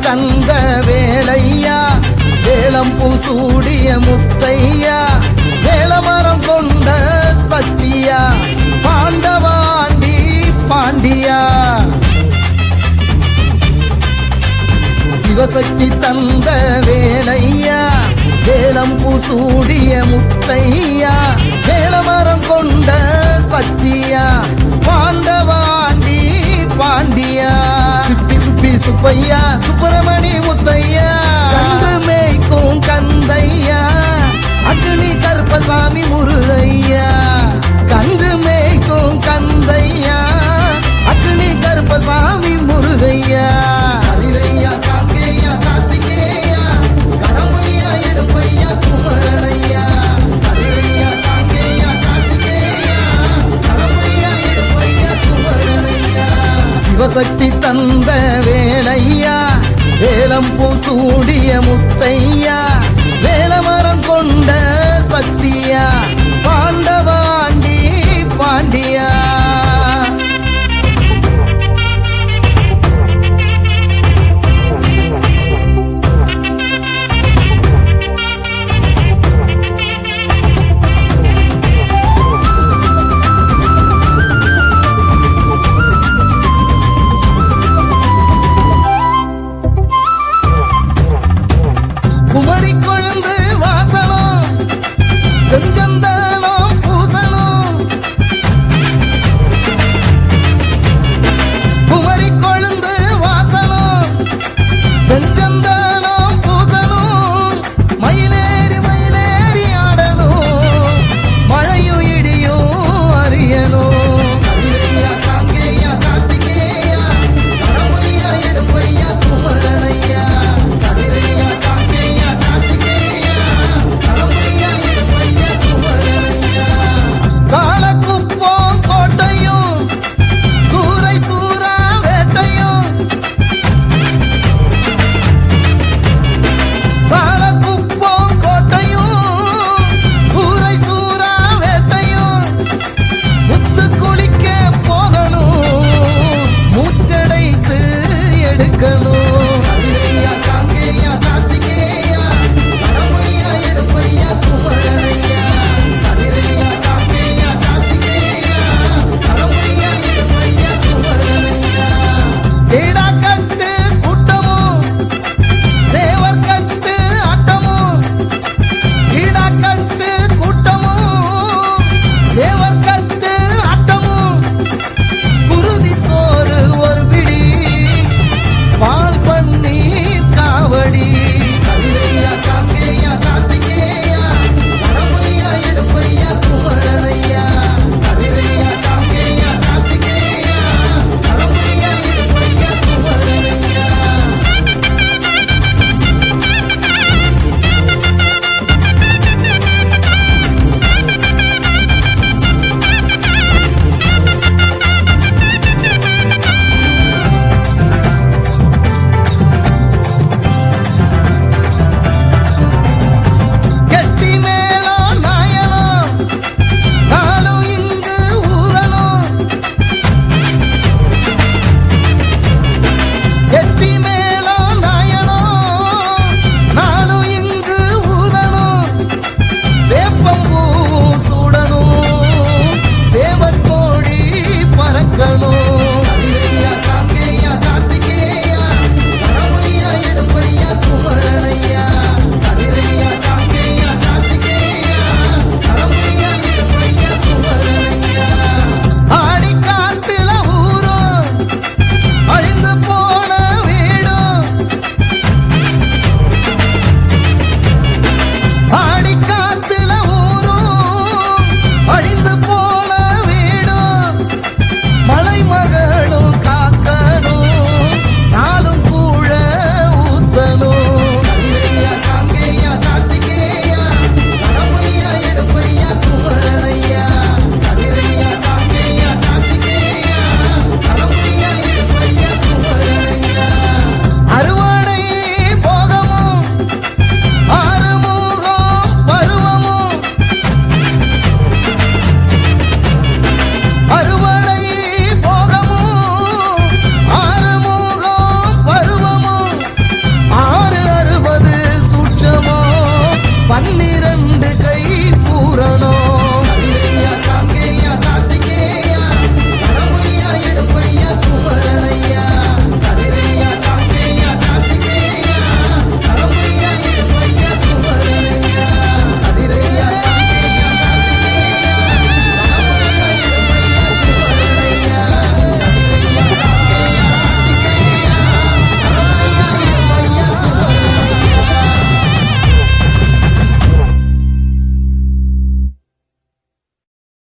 சிவசக்தி தந்த வேலையா? வேளம்பூ சூடிய முத்தையா? வேளமரம் கொண்ட சக்தியா? பாண்டவாண்டி பாண்டியா? சிவசக்தி தந்த வேலையா? வேளம்பூ சூடிய முத்தையா? வேளமரம் கொண்ட சக்தியா? சுப்பையா சுப்பிரமணி முத்தையா கன்று மேய்க்கும் கந்தையா அக்னி கருப்பசாமி முருகையா கன்று மேய்க்கும் கந்தையா அக்னி கருப்பசாமி முருகையா. கதிரையா காங்கேயா வேளம்பூ சூடிய முத்தையா.